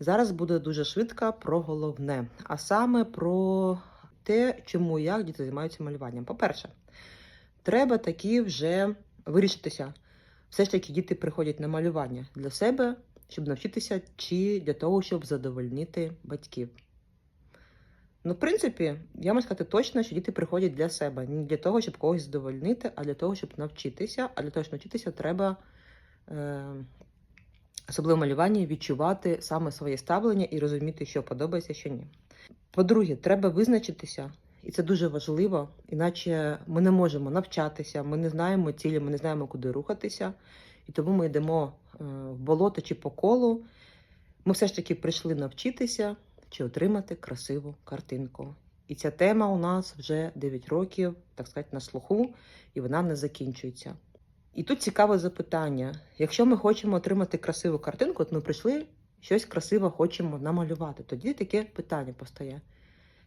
Зараз буде дуже швидко про головне, а саме про те, чому і як діти займаються малюванням. По-перше, треба таки вже вирішитися. Все ж таки діти приходять на малювання для себе, щоб навчитися, чи для того, щоб задовольнити батьків. Ну, в принципі, я можу сказати точно, що діти приходять для себе, не для того, щоб когось задовольнити, а для того, щоб навчитися. А для того, щоб навчитися, треба, е, особливо малюванні, відчувати саме своє ставлення і розуміти, що подобається, що ні. По-друге, треба визначитися, і це дуже важливо, іначе ми не можемо навчатися, ми не знаємо цілі, ми не знаємо, куди рухатися. І тому ми йдемо е, в болото чи по колу. Ми все ж таки прийшли навчитися чи отримати красиву картинку. І ця тема у нас вже 9 років, так сказати, на слуху, і вона не закінчується. І тут цікаве запитання: якщо ми хочемо отримати красиву картинку, от ми прийшли щось красиве хочемо намалювати, тоді таке питання постає.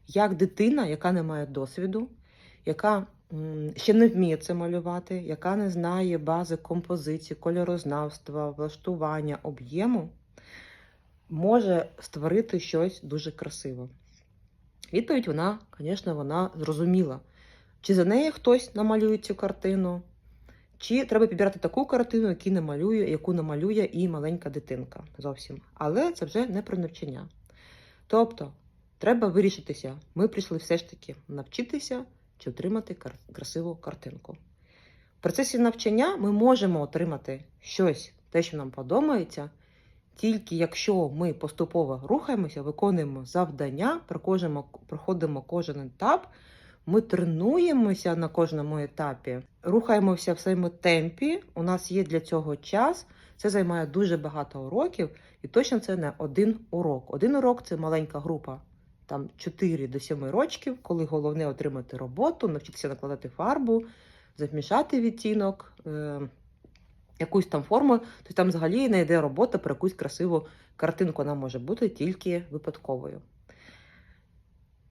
Як дитина, яка не має досвіду, яка ще не вміє це малювати, яка не знає бази композиції, кольорознавства, влаштування, об'єму, може створити щось дуже красиве? Відповідь вона, звісно, вона зрозуміла. Чи за неї хтось намалює цю картину, чи треба підбирати таку картину, яку не малює, яку намалює і маленька дитинка зовсім. Але це вже не про навчання. Тобто, треба вирішитися. Ми прийшли все ж таки навчитися чи отримати красиву картинку. В процесі навчання ми можемо отримати щось, те, що нам подобається, тільки якщо ми поступово рухаємося, виконуємо завдання, проходимо кожен етап, ми тренуємося на кожному етапі, рухаємося в своєму темпі. У нас є для цього час. Це займає дуже багато уроків, і точно це не один урок. Один урок це маленька група, там 4 до 7 років, коли головне отримати роботу, навчитися накладати фарбу, замішати відтінок, е, якусь там форму. Тобто там взагалі не йде робота про якусь красиву картинку. Вона може бути тільки випадковою.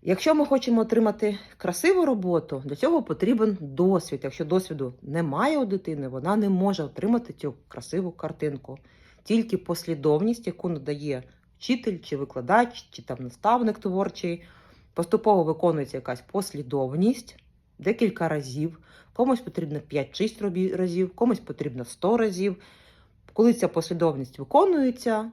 Якщо ми хочемо отримати красиву роботу, для цього потрібен досвід. Якщо досвіду немає у дитини, вона не може отримати цю красиву картинку. Тільки послідовність, яку надає вчитель чи викладач, чи там наставник творчий, поступово виконується якась послідовність декілька разів. Комусь потрібно 5-6 разів, комусь потрібно 100 разів. Коли ця послідовність виконується,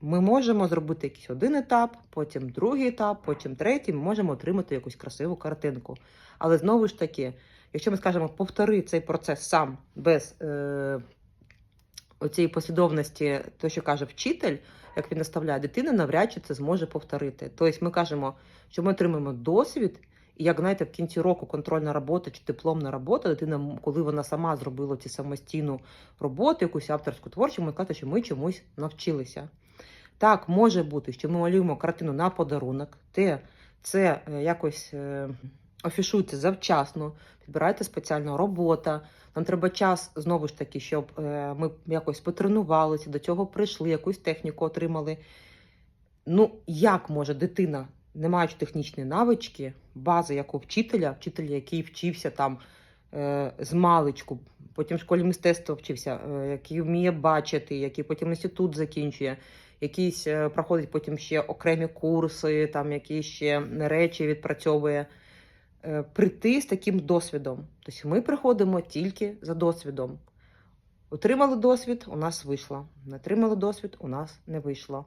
ми можемо зробити якийсь один етап, потім другий етап, потім третій, ми можемо отримати якусь красиву картинку. Але знову ж таки, якщо ми скажемо повтори цей процес сам без е, оцієї послідовності, то, що каже вчитель, як він наставляє, дитина навряд чи це зможе повторити. Тобто ми кажемо, що ми отримаємо досвід, і як знаєте, в кінці року контрольна робота чи дипломна робота, дитина, коли вона сама зробила ці самостійну роботу, якусь авторську творчу, ми кажемо, що ми чомусь навчилися. Так, може бути, що ми малюємо картину на подарунок, те це е, якось е, афішується завчасно, підбирається спеціальна робота. Нам треба час знову ж таки, щоб е, ми якось потренувалися, до цього прийшли, якусь техніку отримали. Ну, як може дитина, не маючи технічної навички, бази як у вчителя, вчитель, який вчився там з маличку, потім в школі мистецтва вчився, який вміє бачити, який потім інститут закінчує, якісь е, проходить потім ще окремі курси, там якісь ще речі відпрацьовує. Е, прийти з таким досвідом. Тобто ми приходимо тільки за досвідом. Отримали досвід, у нас вийшло. Не отримали досвід, у нас не вийшло.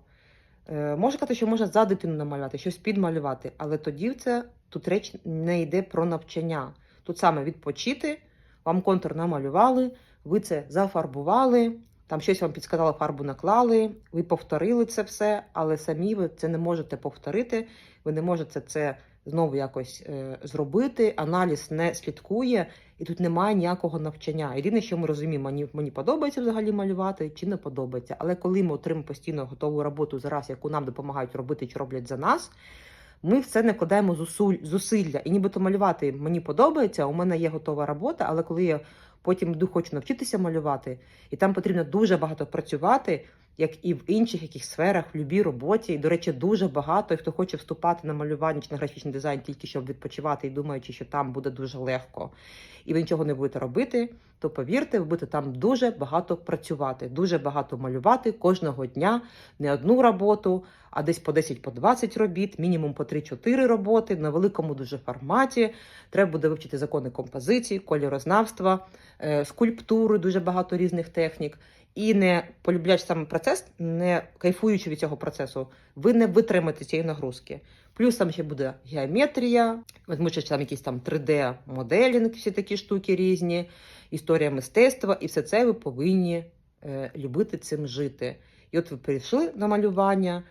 Е, Можна сказати, що можна за дитину намалювати, щось підмалювати, але тоді це тут реч не йде про навчання. Тут саме відпочити, вам контур намалювали, ви це зафарбували, там щось вам підсказали, фарбу наклали, ви повторили це все, але самі ви це не можете повторити, ви не можете це знову якось е, зробити. Аналіз не слідкує, і тут немає ніякого навчання. Єдине, що ми розуміємо, мені, мені подобається взагалі малювати чи не подобається. Але коли ми отримаємо постійно готову роботу зараз, яку нам допомагають робити чи роблять за нас. Ми в це не кладаємо зусуль- зусилля. І нібито малювати мені подобається, у мене є готова робота, але коли я потім йду, хочу навчитися малювати, і там потрібно дуже багато працювати, як і в інших яких сферах, в любій роботі. І, до речі, дуже багато, хто хоче вступати на малювання чи на графічний дизайн тільки щоб відпочивати і думаючи, що там буде дуже легко, і ви нічого не будете робити, то повірте, ви будете там дуже багато працювати, дуже багато малювати кожного дня, не одну роботу, а десь по 10 по 20 робіт, мінімум по 3-4 роботи на великому дуже форматі. Треба буде вивчити закони композиції, кольорознавства, е, скульптури, дуже багато різних технік. І не полюбляючи саме процес, не кайфуючи від цього процесу, ви не витримаєте цієї нагрузки. Плюс там ще буде геометрія, тому там якийсь там 3D-моделінг, всі такі штуки різні, історія мистецтва, і все це ви повинні е, любити цим жити. І от ви прийшли на малювання.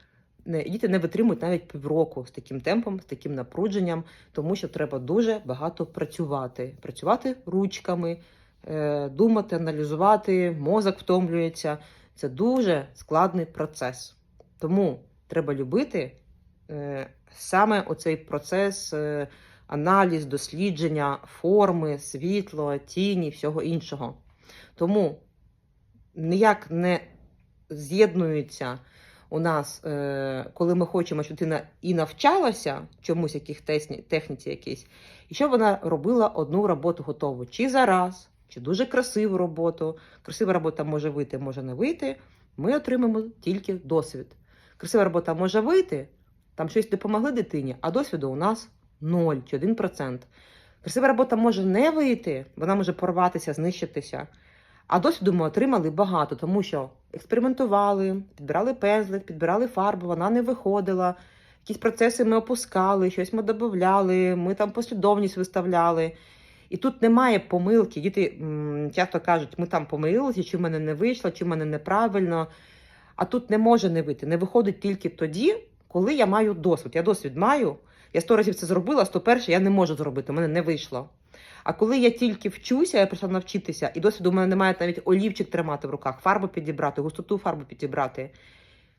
Не, діти не витримують навіть півроку з таким темпом, з таким напрудженням, тому що треба дуже багато працювати. Працювати ручками, думати, аналізувати, мозок втомлюється. Це дуже складний процес. Тому треба любити е, саме оцей процес е, аналіз, дослідження форми, світло, тіні, всього іншого. Тому ніяк не з'єднуються у нас, е, коли ми хочемо, щоб дитина і навчалася чомусь, яких техніці якійсь, і щоб вона робила одну роботу готову чи за раз, чи дуже красиву роботу. Красива робота може вийти, може не вийти. Ми отримаємо тільки досвід. Красива робота може вийти, там щось допомогли дитині, а досвіду у нас 0 чи 1%. Красива робота може не вийти, вона може порватися, знищитися. А досвіду ми отримали багато, тому що експериментували, підбирали пензлик, підбирали фарбу, вона не виходила. Якісь процеси ми опускали, щось ми додавали, ми там послідовність виставляли. І тут немає помилки. Діти часто кажуть, ми там помилилися, чи в мене не вийшло, чи в мене неправильно. А тут не може не вийти. Не виходить тільки тоді, коли я маю досвід. Я досвід маю. Я сто разів це зробила, сто перше я не можу зробити, у мене не вийшло. А коли я тільки вчуся, я прийшла навчитися, і досвіду у мене немає навіть олівчик тримати в руках, фарбу підібрати, густоту фарбу підібрати,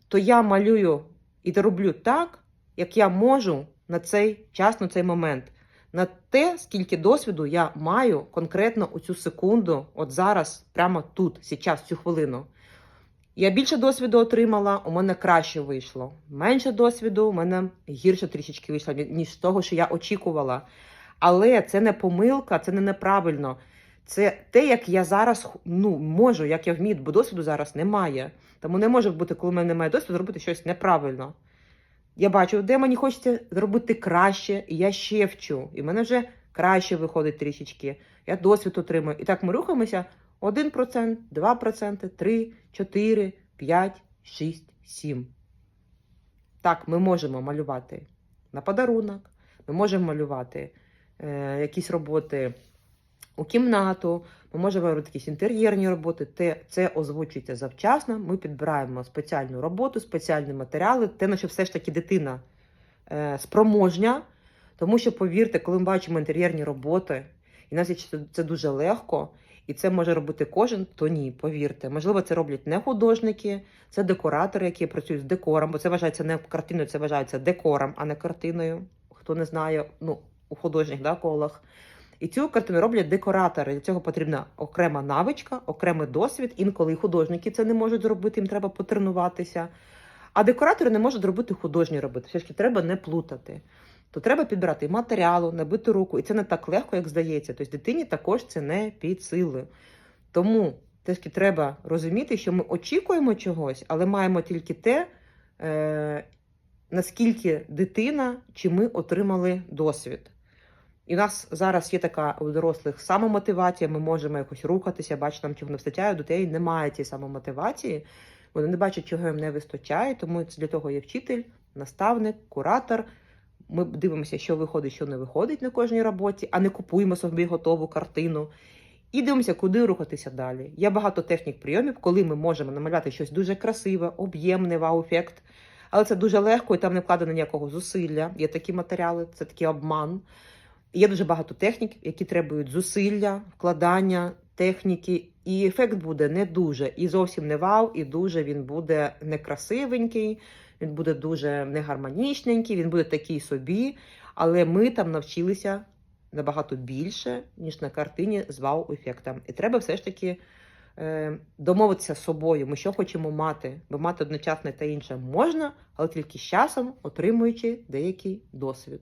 то я малюю і роблю так, як я можу на цей час, на цей момент. На те, скільки досвіду я маю конкретно у цю секунду, от зараз, прямо тут, зараз, цю хвилину. Я більше досвіду отримала, у мене краще вийшло. Менше досвіду, у мене гірше трішечки вийшло, ніж того, що я очікувала. Але це не помилка, це не неправильно. Це те, як я зараз ну, можу, як я вмію, бо досвіду зараз немає. Тому не може бути, коли в мене немає досвіду, зробити щось неправильно. Я бачу, де мені хочеться зробити краще, і я ще вчу. І в мене вже краще виходить трішечки. Я досвід отримую. І так ми рухаємося 1%, 2%, 3, 4, 5, 6, 7. Так, ми можемо малювати на подарунок, ми можемо малювати е, якісь роботи у кімнату, ми можемо робити якісь інтер'єрні роботи. Це озвучується завчасно. Ми підбираємо спеціальну роботу, спеціальні матеріали, те, на що все ж таки дитина е, спроможня. Тому що, повірте, коли ми бачимо інтер'єрні роботи, і це, це дуже легко, і це може робити кожен, то ні, повірте. Можливо, це роблять не художники, це декоратори, які працюють з декором, бо це вважається не картиною, це вважається декором, а не картиною. Хто не знає, ну, у художніх да, колах. І цю картину роблять декоратори. Для цього потрібна окрема навичка, окремий досвід. Інколи художники це не можуть зробити, їм треба потренуватися. А декоратори не можуть зробити художні робити. Все ж таки треба не плутати. То треба підбирати матеріалу, набити руку. І це не так легко, як здається. Тобто дитині також це не під сили. Тому теж треба розуміти, що ми очікуємо чогось, але маємо тільки те, е, наскільки дитина чи ми отримали досвід. І у нас зараз є така у дорослих самомотивація, ми можемо якось рухатися, бачити, нам чого не вистачає, у дітей немає цієї самомотивації, вони не бачать, чого їм не вистачає, тому це для того є вчитель, наставник, куратор. Ми дивимося, що виходить, що не виходить на кожній роботі, а не купуємо собі готову картину. І дивимося, куди рухатися далі. Є багато технік прийомів, коли ми можемо намалювати щось дуже красиве, об'ємне, вау-ефект. Але це дуже легко і там не вкладено ніякого зусилля. Є такі матеріали, це такий обман. Є дуже багато технік, які требують зусилля, вкладання, техніки, і ефект буде не дуже, і зовсім не вау, і дуже він буде некрасивенький, він буде дуже негармонічненький, він буде такий собі. Але ми там навчилися набагато більше, ніж на картині з вау-ефектом. І треба все ж таки е, домовитися з собою, ми що хочемо мати, бо мати одночасно та інше можна, але тільки з часом отримуючи деякий досвід.